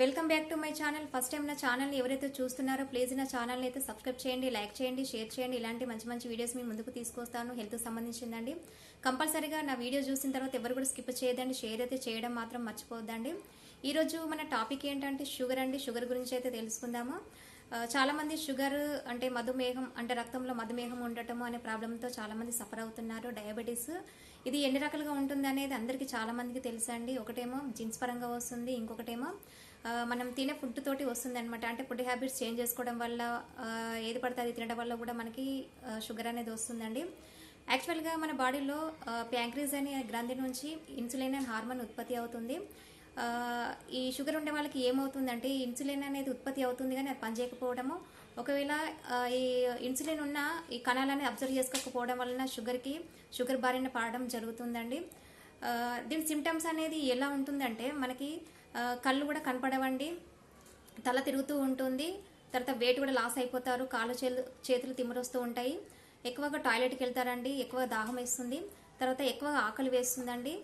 Welcome back to my channel. First time నా ఛానల్ని ఎవరైతే చూస్తున్నారో ప్లీజ్ నా ఛానల్ని అయితే సబ్స్క్రైబ్ చేయండి లైక్ చేయండి షేర్ చేయండి. ఇలాంటి మంచి మంచి వీడియోస్ మీ ముందుకు తీసుకొస్తాను హెల్త్ సంబంధించిందండి. కంపల్సరీగా నా వీడియో చూసిన తర్వాత ఎవరు కూడా స్కిప్ చేయదండి షేర్ అయితే చేయడం మాత్రం మర్చిపోద్దండి ఈరోజు మన టాపిక్ ఏంటంటే షుగర్ అండి. షుగర్ గురించి అయితే తెలుసుకుందాము. చాలామంది షుగర్ అంటే మధుమేహం అంటే రక్తంలో మధుమేహం ఉండటము అనే ప్రాబ్లంతో చాలామంది సఫర్ అవుతున్నారు. డయాబెటీస్. ఇది ఎన్ని రకాలుగా ఉంటుంది అనేది అందరికీ చాలామందికి తెలుసండి. ఒకటేమో జీన్స్ పరంగా వస్తుంది ఇంకొకటేమో మనం తినే ఫుడ్ తోటి వస్తుంది అనమాట అంటే ఫుడ్ హ్యాబిట్స్ చేంజ్ చేసుకోవడం వల్ల ఏది పడితే అది తినడం వల్ల కూడా మనకి షుగర్ అనేది వస్తుందండి. యాక్చువల్గా మన బాడీలో ప్యాంక్రీజ్ అనే గ్రంథి నుంచి ఇన్సులిన్ అనే హార్మోన్ ఉత్పత్తి అవుతుంది. ఈ షుగర్ ఉండే వాళ్ళకి ఏమవుతుందంటే ఇన్సులిన్ అనేది ఉత్పత్తి అవుతుంది కానీ అది పనిచేయకపోవడము. ఒకవేళ ఈ ఇన్సులిన్ ఉన్న ఈ కణాలని అబ్జర్వ్ చేసుకోకపోవడం వలన షుగర్కి షుగర్ బారిన పడడం జరుగుతుందండి. దీని సిమ్టమ్స్ అనేది ఎలా ఉంటుందంటే మనకి కళ్ళు కూడా కనపడవండి. తల తిరుగుతూ ఉంటుంది. తర్వాత వెయిట్ కూడా లాస్ అయిపోతారు. కాళ్ళు చేతులు చేతులు తిమ్మరొస్తూ ఉంటాయి. ఎక్కువగా టాయిలెట్కి వెళ్తారండి. ఎక్కువ దాహం వేస్తుంది. తర్వాత ఎక్కువగా ఆకలి వేస్తుందండి.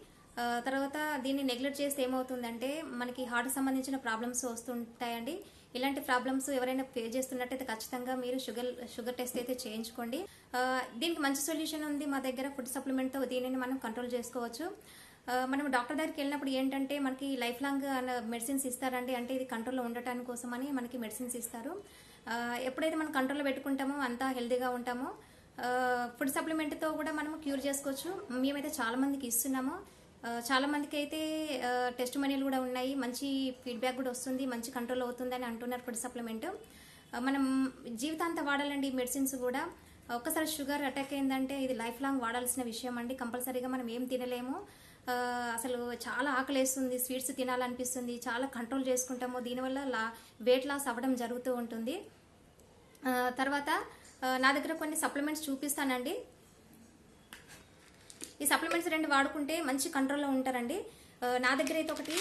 తర్వాత దీన్ని నెగ్లెక్ట్ చేస్తే ఏమవుతుందంటే మనకి హార్ట్ సంబంధించిన ప్రాబ్లమ్స్ వస్తుంటాయండి. ఇలాంటి ప్రాబ్లమ్స్ ఎవరైనా ఫేస్ చేస్తున్నట్టయితే ఖచ్చితంగా మీరు షుగర్ షుగర్ టెస్ట్ అయితే చేయించుకోండి. దీనికి మంచి సొల్యూషన్ ఉంది మా దగ్గర. ఫుడ్ సప్లిమెంట్తో దీనిని మనం కంట్రోల్ చేసుకోవచ్చు. మనం డాక్టర్ దగ్గరికి వెళ్ళినప్పుడు ఏంటంటే మనకి లైఫ్ లాంగ్ మెడిసిన్స్ ఇస్తారండి. అంటే ఇది కంట్రోల్లో ఉండటానికి కోసమని మనకి మెడిసిన్స్ ఇస్తారు. ఎప్పుడైతే మనం కంట్రోల్లో పెట్టుకుంటామో అంతా హెల్దీగా ఉంటామో ఫుడ్ సప్లిమెంట్తో కూడా మనం క్యూర్ చేసుకోవచ్చు. మేమైతే చాలా మందికి ఇస్తున్నాము. ఆ, చాలా మందికి అయితే టెస్ట్ మనీలు కూడా ఉన్నాయి. మంచి ఫీడ్బ్యాక్ కూడా వస్తుంది మంచి కంట్రోల్ అవుతుందని అంటున్నారు ఫుడ్ సప్లిమెంట్. మనం జీవితాంత వాడాలండి ఈ మెడిసిన్స్ కూడా. ఒక్కసారి షుగర్ అటాక్ అయిందంటే ఇది లైఫ్ లాంగ్ వాడాల్సిన విషయం అండి. కంపల్సరీగా మనం ఏం తినలేము. అసలు చాలా ఆకలేస్తుంది స్వీట్స్ తినాలనిపిస్తుంది చాలా కంట్రోల్ చేసుకుంటాము దీనివల్ల లా వెయిట్ లాస్ అవ్వడం జరుగుతూ ఉంటుంది. తర్వాత నా దగ్గర కొన్ని సప్లిమెంట్స్ చూపిస్తానండి. ఈ సప్లిమెంట్స్ రెండు వాడుకుంటే మంచి కంట్రోల్లో ఉంటారండి. నా దగ్గర అయితే ఒకటి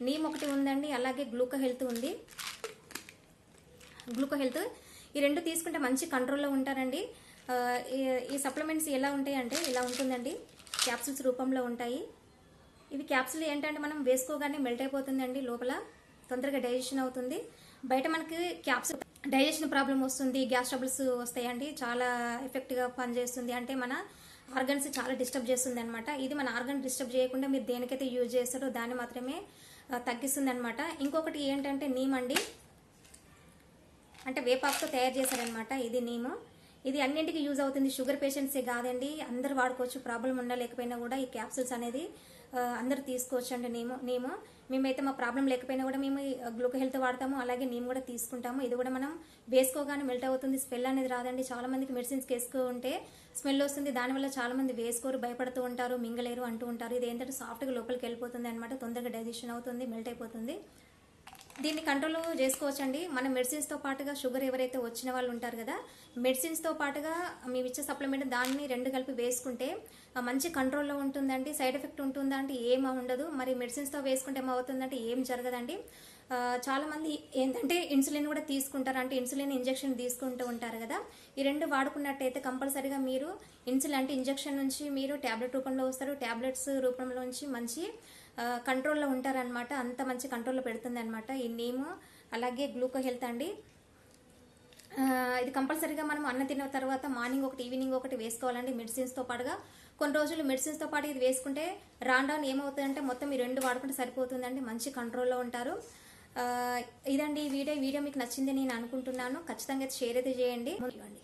నీమ్ ఒకటి ఉందండి అలాగే గ్లూకో హెల్త్ ఉంది. గ్లూకో హెల్త్ ఈ రెండు తీసుకుంటే మంచి కంట్రోల్లో ఉంటారండి. ఈ- ఈ సప్లిమెంట్స్ ఎలా ఉంటాయి అంటే ఇలా ఉంటుందండి. క్యాప్సూల్స్ రూపంలో ఉంటాయి. ఇవి క్యాప్సుల్ ఏంటంటే మనం వేసుకోగానే మెల్ట్ అయిపోతుందండి లోపల. తొందరగా డైజెషన్ అవుతుంది. బయట మనకి క్యాప్సుల్ డైజెషన్ ప్రాబ్లం వస్తుంది గ్యాస్ ట్రబుల్స్ వస్తాయండి. చాలా ఎఫెక్ట్గా పనిచేస్తుంది. అంటే మన ఆర్గన్స్ చాలా డిస్టర్బ్ చేస్తుంది అనమాట ఇది మన ఆర్గన్ డిస్టర్బ్ చేయకుండా మీరు దేనికైతే యూజ్ చేస్తారో దాన్ని మాత్రమే తగ్గిస్తుంది అనమాట ఇంకొకటి ఏంటంటే నీమ్ అండి. అంటే వేపాకుతో తయారు చేశారనమాట ఇది నీము ఇది అన్నింటికి యూజ్ అవుతుంది. షుగర్ పేషెంట్సే కాదండి. అందరు వాడుకోవచ్చు. ప్రాబ్లం ఉండలేకపోయినా కూడా ఈ క్యాప్సూల్స్ అనేది అందరూ తీసుకోవచ్చండి నేము నేము. మేమైతే మా ప్రాబ్లం లేకపోయినా కూడా మేము గ్లూకో హెల్త్ వాడతాము అలాగే నేను కూడా తీసుకుంటాము. ఇది కూడా మనం వేసుకోగానే మెల్ట్ అవుతుంది స్మెల్ అనేది రాదండి. చాలా మందికి మెడిసిన్స్ వేసుకుంటే స్మెల్ వస్తుంది. దానివల్ల చాలా మంది వేసుకోరు భయపడుతూ ఉంటారు మింగలేరు అంటూ ఉంటారు. ఇది ఏంటంటే సాఫ్ట్గా లోపలికి వెళ్ళిపోతుంది అనమాట తొందరగా డైజెషన్ అవుతుంది మెల్ట్ అయిపోతుంది. దీన్ని కంట్రోల్ చేసుకోవచ్చండి. మన మెడిసిన్స్తో పాటుగా షుగర్ ఎవరైతే వచ్చిన వాళ్ళు ఉంటారు కదా మెడిసిన్స్తో పాటుగా మేము ఇచ్చే సప్లిమెంట్ దాన్ని రెండు కలిపి వేసుకుంటే మంచి కంట్రోల్లో ఉంటుందండి సైడ్ ఎఫెక్ట్ ఉంటుందా అంటే ఏం ఉండదు. మరి మెడిసిన్స్తో వేసుకుంటే ఏమవుతుందంటే ఏం జరగదండి. చాలామంది ఏంటంటే ఇన్సులిన్ కూడా తీసుకుంటారు. అంటే ఇన్సులిన్ ఇంజెక్షన్ తీసుకుంటూ ఉంటారు కదా. ఈ రెండు వాడుకున్నట్టయితే కంపల్సరీగా మీరు ఇన్సులిన్ అంటే ఇంజెక్షన్ నుంచి మీరు ట్యాబ్లెట్ రూపంలో వస్తారు. ట్యాబ్లెట్స్ రూపంలో నుంచి మంచి కంట్రోల్లో ఉంటారనమాట అంత మంచి కంట్రోల్లో పెడుతుంది అనమాట ఈ నేము అలాగే గ్లూకో హెల్త్ అండి ఇది కంపల్సరీగా మనం అన్న తిన్న తర్వాత మార్నింగ్ ఒకటి ఈవినింగ్ ఒకటి వేసుకోవాలండి మెడిసిన్స్తో పాటుగా. కొన్ని రోజులు మెడిసిన్స్తో పాటు ఇది వేసుకుంటే రాన్ డౌన్ ఏమవుతుందంటే మొత్తం ఈ రెండు వాడుకుంటే సరిపోతుందండి. మంచి కంట్రోల్లో ఉంటారు. ఇదండి ఈ వీడియో. వీడియో మీకు నచ్చింది నేను అనుకుంటున్నాను. ఖచ్చితంగా అయితే షేర్ అయితే చేయండి. ఇవ్వండి